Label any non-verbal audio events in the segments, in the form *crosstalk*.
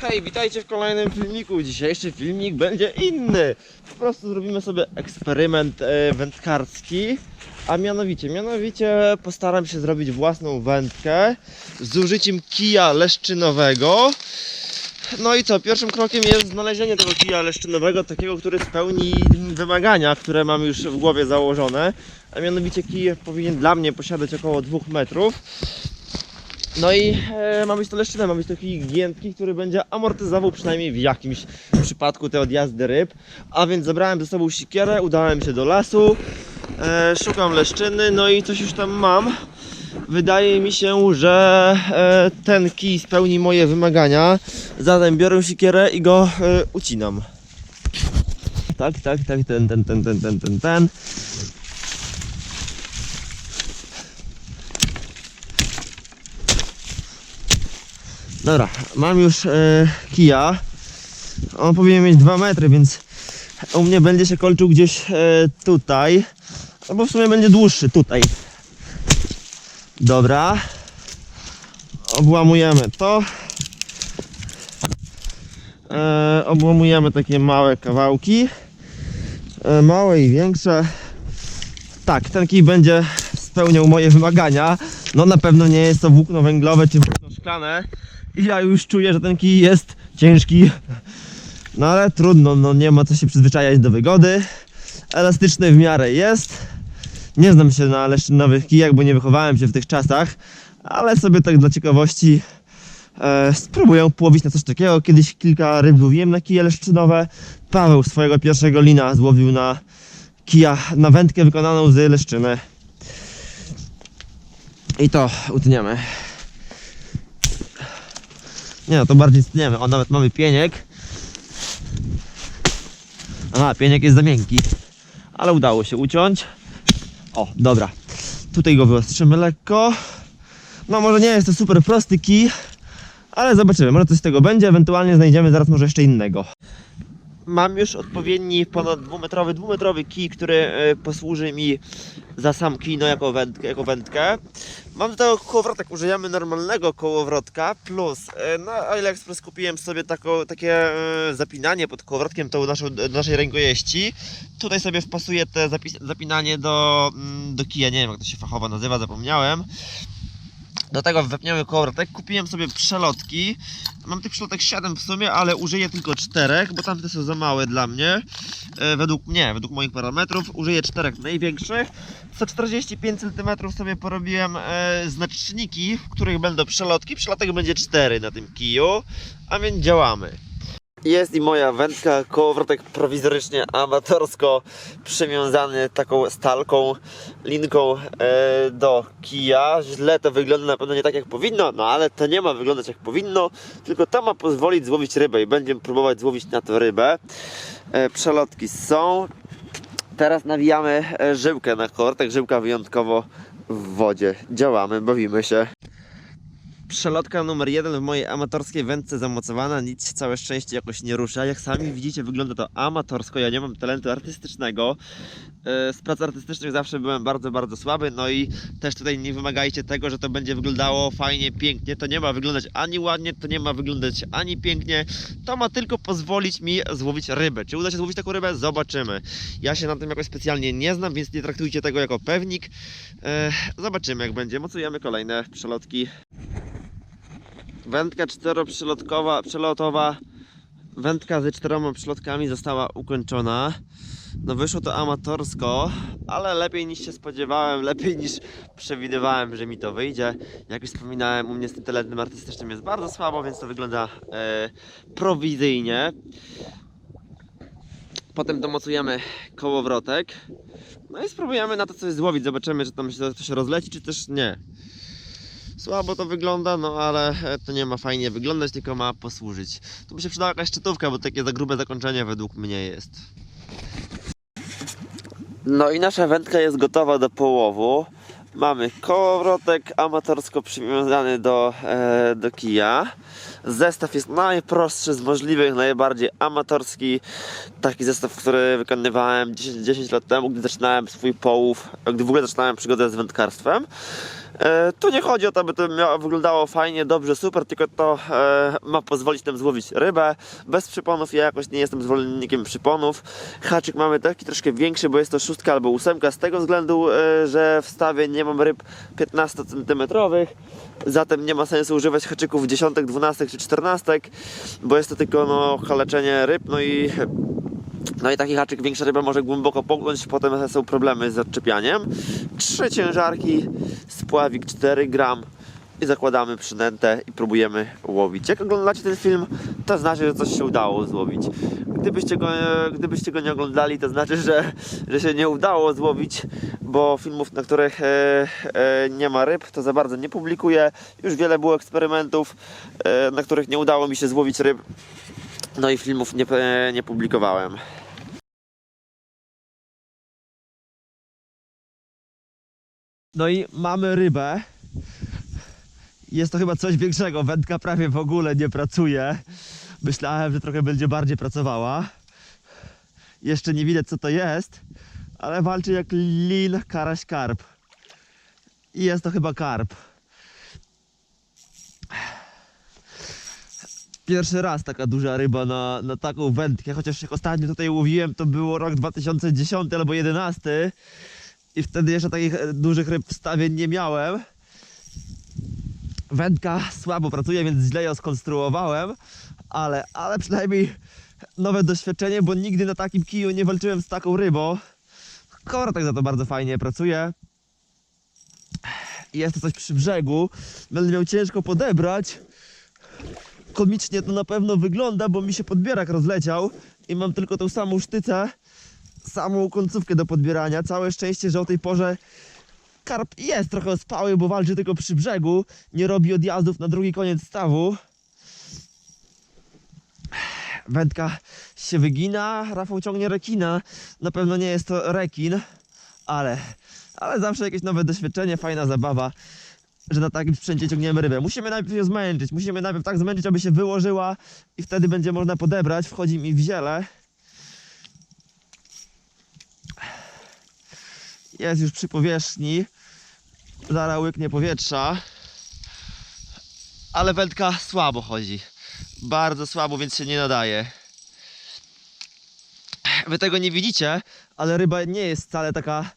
Hej, witajcie w kolejnym filmiku. Dzisiejszy filmik będzie inny. Po prostu zrobimy sobie eksperyment e, wędkarski. A mianowicie, mianowicie postaram się zrobić własną wędkę z użyciem kija leszczynowego. No i co, pierwszym krokiem jest znalezienie tego kija leszczynowego, takiego, który spełni wymagania, które mam już w głowie założone. A mianowicie kij powinien dla mnie posiadać około 2 metrów. No i e, ma być to leszczyna, ma być to kij giętki, który będzie amortyzował przynajmniej w jakimś przypadku te odjazdy ryb. A więc zabrałem ze sobą sikierę, udałem się do lasu, e, szukam leszczyny, no i coś już tam mam. Wydaje mi się, że e, ten kij spełni moje wymagania. Zatem biorę sikierę i go e, ucinam. Tak, tak, tak, ten, ten, ten, ten, ten, ten, ten. Dobra, mam już e, kija. On powinien mieć 2 metry, więc u mnie będzie się kończył gdzieś e, tutaj. Albo w sumie będzie dłuższy tutaj. Dobra. Obłamujemy to. E, obłamujemy takie małe kawałki. E, małe i większe. Tak, ten kij będzie spełniał moje wymagania. No na pewno nie jest to włókno węglowe czy włókno szklane. I ja już czuję, że ten kij jest ciężki. No ale trudno, no nie ma co się przyzwyczajać do wygody. Elastyczny w miarę jest. Nie znam się na leszczynowych kijach, bo nie wychowałem się w tych czasach, ale sobie tak dla ciekawości e, spróbuję połowić na coś takiego. Kiedyś kilka ryb złowiłem na kije leszczynowe. Paweł swojego pierwszego lina złowił na kija, na wędkę wykonaną z leszczyny. I to utniemy. Nie no, to bardziej stniemy. O, nawet mamy pieniek. Aha, pieniek jest za miękki. Ale udało się uciąć. O, dobra. Tutaj go wyostrzymy lekko. No może nie jest to super prosty kij, ale zobaczymy. Może coś z tego będzie. Ewentualnie znajdziemy zaraz może jeszcze innego. Mam już odpowiedni ponad dwumetrowy, dwumetrowy kij, który e, posłuży mi za sam kij, no jako wędkę. Jako wędkę. Mam do tego kołowrotek, użyjemy normalnego kołowrotka, plus e, na AliExpress kupiłem sobie taką, takie e, zapinanie pod kołowrotkiem tą naszą, do naszej rękojeści. Tutaj sobie wpasuję te zapis, zapinanie do, mm, do kija, nie wiem jak to się fachowo nazywa, zapomniałem. Do tego wepniemy kołowrotek. Kupiłem sobie przelotki. Mam tych przelotek 7 w sumie, ale użyję tylko 4, bo tamte są za małe dla mnie. E, według mnie, według moich parametrów. Użyję 4 największych. Co 45 cm sobie porobiłem e, znaczniki, w których będą przelotki. Przelotek będzie 4 na tym kiju, a więc działamy. Jest i moja wędka, kołowrotek prowizorycznie amatorsko przywiązany taką stalką, linką e, do kija. Źle to wygląda na pewno nie tak jak powinno, no ale to nie ma wyglądać jak powinno, tylko to ma pozwolić złowić rybę i będziemy próbować złowić na to rybę. E, przelotki są. Teraz nawijamy e, żyłkę na kołowrotek, żyłka wyjątkowo w wodzie. Działamy, bawimy się. Przelotka numer jeden w mojej amatorskiej wędce zamocowana, nic się całe szczęście jakoś nie rusza. Jak sami widzicie, wygląda to amatorsko. Ja nie mam talentu artystycznego. E, Z prac artystycznych zawsze byłem bardzo, bardzo słaby. No i też tutaj nie wymagajcie tego, że to będzie wyglądało fajnie, pięknie. To nie ma wyglądać ani ładnie, to nie ma wyglądać ani pięknie. To ma tylko pozwolić mi złowić rybę. Czy uda się złowić taką rybę? Zobaczymy. Ja się na tym jakoś specjalnie nie znam, więc nie traktujcie tego jako pewnik. E, Zobaczymy jak będzie. Mocujemy kolejne przelotki. Wędka czteroprzelotkowa, przelotowa, wędka ze czteroma przelotkami została ukończona. No wyszło to amatorsko, ale lepiej niż się spodziewałem, *laughs* lepiej niż przewidywałem, że mi to wyjdzie. Jak już wspominałem, u mnie z tym talentem artystycznym jest bardzo słabo, więc to wygląda e, prowizyjnie. Potem domocujemy kołowrotek. No i spróbujemy na to coś złowić. Zobaczymy, czy tam się to się rozleci, czy też nie. Słabo to wygląda, no ale e, to nie ma fajnie wyglądać, tylko ma posłużyć. Tu by się przydała jakaś szczytówka, bo takie za grube zakończenie według mnie jest. No i nasza wędka jest gotowa do połowu. Mamy kołowrotek amatorsko przywiązany do, e, do kija. Zestaw jest najprostszy z możliwych, najbardziej amatorski. Taki zestaw, który wykonywałem 10, 10 lat temu, gdy zaczynałem swój połów, gdy w ogóle zaczynałem przygodę z wędkarstwem. E, tu nie chodzi o to, by to wyglądało fajnie, dobrze, super, tylko to e, ma pozwolić nam złowić rybę bez przyponów. Ja jakoś nie jestem zwolennikiem przyponów. Haczyk mamy taki troszkę większy, bo jest to szóstka albo ósemka, z tego względu, e, że w stawie nie mam ryb 15 cm. Zatem nie ma sensu używać haczyków dziesiątek, dwunastek czy czternastek, bo jest to tylko no, kaleczenie ryb, no i no i taki haczyk większa ryba może głęboko połknąć, potem są problemy z odczepianiem. Trzy ciężarki, spławik 4 gram i zakładamy przynętę i próbujemy łowić. Jak oglądacie ten film, to znaczy, że coś się udało złowić. Gdybyście go, gdybyście go nie oglądali, to znaczy, że, że się nie udało złowić, bo filmów, na których e, e, nie ma ryb, to za bardzo nie publikuję. Już wiele było eksperymentów, e, na których nie udało mi się złowić ryb. No i filmów nie, nie publikowałem. No i mamy rybę. Jest to chyba coś większego. Wędka prawie w ogóle nie pracuje. Myślałem, że trochę będzie bardziej pracowała. Jeszcze nie widać co to jest, ale walczy jak lin, karaś, karp. I jest to chyba karp. Pierwszy raz taka duża ryba na, na taką wędkę, chociaż jak ostatnio tutaj łowiłem, to było rok 2010 albo 11 i wtedy jeszcze takich e, dużych ryb w stawie nie miałem. Wędka słabo pracuje, więc źle ją skonstruowałem, ale, ale przynajmniej nowe doświadczenie, bo nigdy na takim kiju nie walczyłem z taką rybą. Korotek za to bardzo fajnie pracuje. Jest to coś przy brzegu. Będę miał ciężko podebrać. Komicznie to na pewno wygląda, bo mi się podbierak rozleciał i mam tylko tą samą sztycę, samą końcówkę do podbierania. Całe szczęście, że o tej porze karp jest trochę ospały, bo walczy tylko przy brzegu. Nie robi odjazdów na drugi koniec stawu. Wędka się wygina, Rafał ciągnie rekina. Na pewno nie jest to rekin, ale, ale zawsze jakieś nowe doświadczenie, fajna zabawa, że na takim sprzęcie ciągniemy rybę. Musimy najpierw ją zmęczyć, musimy najpierw tak zmęczyć, aby się wyłożyła i wtedy będzie można podebrać. Wchodzi mi w ziele. Jest już przy powierzchni. Zaraz łyknie powietrza. Ale wędka słabo chodzi. Bardzo słabo, więc się nie nadaje. Wy tego nie widzicie, ale ryba nie jest wcale taka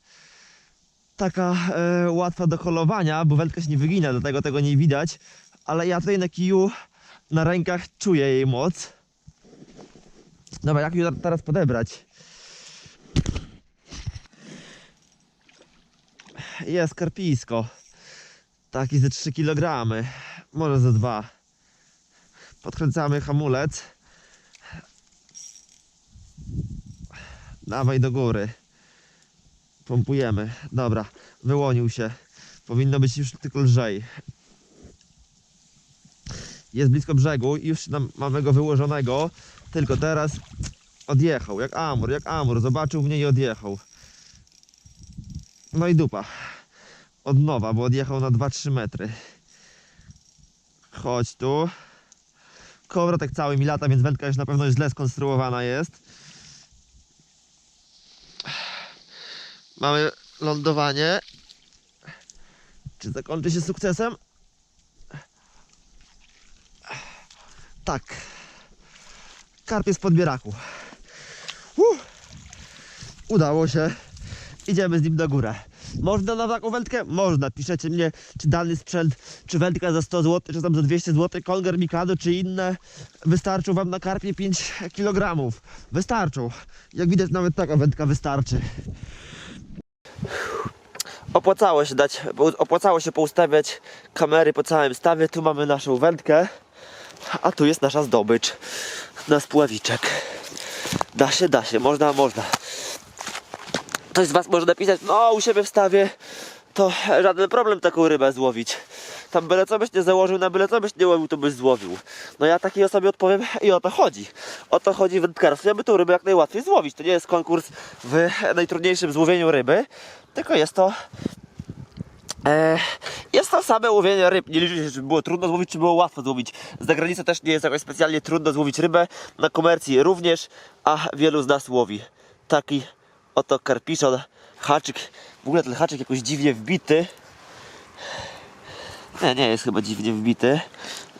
taka e, łatwa do holowania, bo wędka się nie wygina, dlatego tego nie widać. Ale ja tutaj na kiju, na rękach czuję jej moc. Dobra, jak ją teraz podebrać? Jest karpisko. Taki ze 3 kg. Może ze 2. Podkręcamy hamulec. Dawaj do góry. Pompujemy. Dobra, wyłonił się. Powinno być już tylko lżej. Jest blisko brzegu i już nam, mamy go wyłożonego. Tylko teraz odjechał. Jak amur, jak amur. Zobaczył mnie i odjechał. No i dupa. Od nowa, bo odjechał na 2-3 metry. Chodź tu. Kołowrotek cały mi lata, więc wędka już na pewno źle skonstruowana jest. Mamy lądowanie. Czy zakończy się sukcesem? Tak. Karp jest w podbieraku. Uff. Udało się. Idziemy z nim do góry. Można na taką wędkę? Można. Piszecie mnie, czy dany sprzęt, czy wędka za 100 zł, czy tam za 200 zł, Konger Mikado, czy inne wystarczą Wam na karpie 5 kg. Wystarczą. Jak widać nawet taka wędka wystarczy. Opłacało się dać, opłacało się poustawiać kamery po całym stawie. Tu mamy naszą wędkę, a tu jest nasza zdobycz. Nasz pławiczek. Da się, da się, można, można. Ktoś z Was może napisać, no u siebie w stawie to żaden problem taką rybę złowić. Tam byle co byś nie założył, na byle co byś nie łowił, to byś złowił. No ja takiej osobie odpowiem i o to chodzi. O to chodzi w wędkarstwie, aby tą rybę jak najłatwiej złowić. To nie jest konkurs w najtrudniejszym złowieniu ryby, tylko jest to E, jest to same łowienie ryb. Nie liczy się, czy było trudno złowić, czy było łatwo złowić. Z zagranicy też nie jest jakoś specjalnie trudno złowić rybę. Na komercji również, a wielu z nas łowi. Taki oto karpiszon, haczyk. W ogóle ten haczyk jakoś dziwnie wbity. Nie, nie jest chyba dziwnie wbity.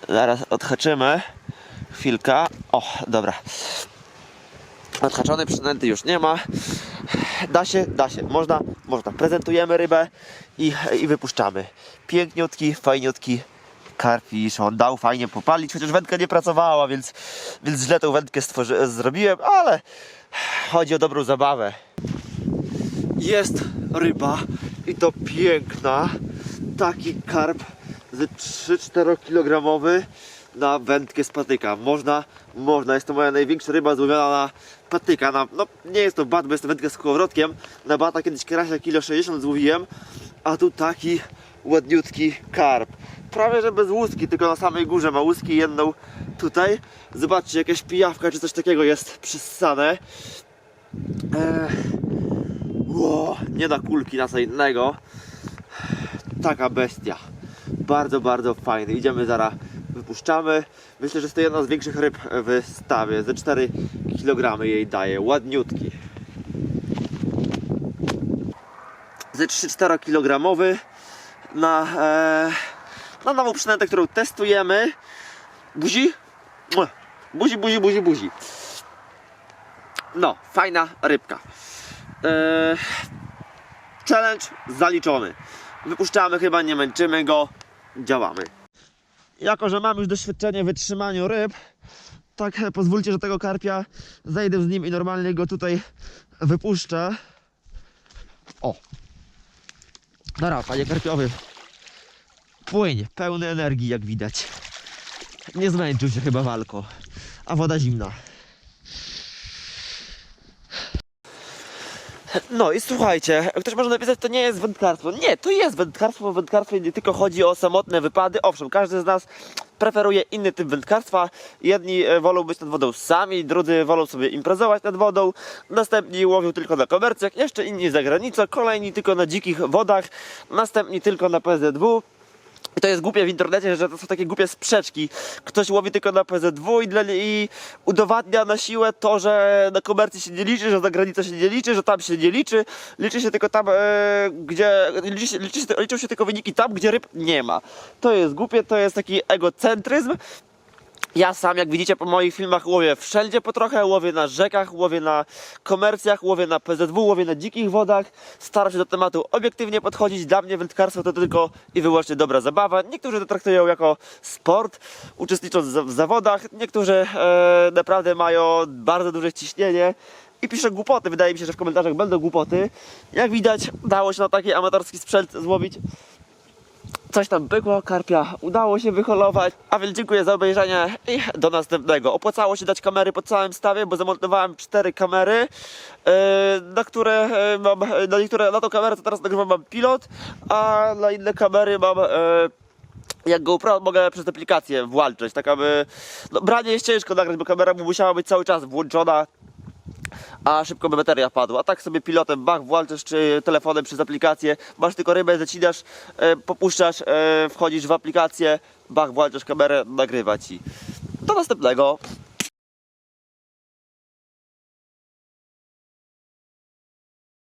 Zaraz odhaczymy. Chwilka. O, dobra. Odhaczony przynęty już nie ma. Da się, da się. Można, można. Prezentujemy rybę i, i wypuszczamy. Piękniutki, fajniutki karpisz. On dał fajnie popalić, chociaż wędka nie pracowała, więc, więc źle tą wędkę stworzy, zrobiłem, ale chodzi o dobrą zabawę. Jest ryba i to piękna. Taki karp ze 3-4 kg na wędkę z patyka. Można, można. Jest to moja największa ryba złowiona na patyka. Na, no nie jest to bat, bo jest to wędka z kołowrotkiem. Na bata kiedyś karasia kilo 60 złowiłem, a tu taki ładniutki karp. Prawie że bez łuski, tylko na samej górze ma łuski jedną tutaj. Zobaczcie, jakaś pijawka czy coś takiego jest przyssane. Eee, Ło, nie da kulki na co innego. Taka bestia. Bardzo, bardzo fajny. Idziemy zaraz, wypuszczamy. Myślę, że jest to jedna z większych ryb w stawie. Ze 4 kg jej daje. Ładniutki. Ze 3-4 kg na, e, na nową przynętę, którą testujemy. Buzi? Buzi, buzi, buzi, buzi. No, fajna rybka. Eee, challenge zaliczony. Wypuszczamy chyba, nie męczymy go, działamy. Jako, że mam już doświadczenie w wytrzymaniu ryb, tak e, pozwólcie, że tego karpia zejdę z nim i normalnie go tutaj wypuszczę. O! Dobra, panie karpiowy. Płyń, pełny energii jak widać. Nie zmęczył się chyba walko. A woda zimna. No i słuchajcie, ktoś może napisać, to nie jest wędkarstwo. Nie, to jest wędkarstwo, bo wędkarstwo nie tylko chodzi o samotne wypady. Owszem, każdy z nas preferuje inny typ wędkarstwa. Jedni e, wolą być nad wodą sami, drudzy wolą sobie imprezować nad wodą, następni łowią tylko na komercjach, jeszcze inni za granicą, kolejni tylko na dzikich wodach, następni tylko na PZW. I to jest głupie w internecie, że to są takie głupie sprzeczki. Ktoś łowi tylko na PZW i, dla, i udowadnia na siłę to, że na komercji się nie liczy, że za granicą się nie liczy, że tam się nie liczy. Liczy się tylko tam, e, gdzie. Liczy się, liczy się, liczą się tylko wyniki tam, gdzie ryb nie ma. To jest głupie, to jest taki egocentryzm. Ja sam, jak widzicie po moich filmach, łowię wszędzie po trochę, łowię na rzekach, łowię na komercjach, łowię na PZW, łowię na dzikich wodach. Staram się do tematu obiektywnie podchodzić. Dla mnie wędkarstwo to tylko i wyłącznie dobra zabawa. Niektórzy to traktują jako sport, uczestnicząc w zawodach. Niektórzy e, naprawdę mają bardzo duże ciśnienie i piszę głupoty. Wydaje mi się, że w komentarzach będą głupoty. Jak widać, dało się na taki amatorski sprzęt złowić coś tam pykło, karpia udało się wyholować. A więc dziękuję za obejrzenie i do następnego. Opłacało się dać kamery po całym stawie, bo zamontowałem cztery kamery, yy, na które yy, mam, na niektóre, na tą kamerę teraz nagrywam mam pilot, a na inne kamery mam yy, jak GoPro mogę przez aplikację włączyć, tak aby no, branie jest ciężko nagrać, bo kamera mu musiała być cały czas włączona a szybko by bateria padła. A tak sobie pilotem bach, włączasz czy telefonem przez aplikację, masz tylko rybę, zacinasz, e, popuszczasz, e, wchodzisz w aplikację, bach, włączasz kamerę, nagrywa ci. Do następnego.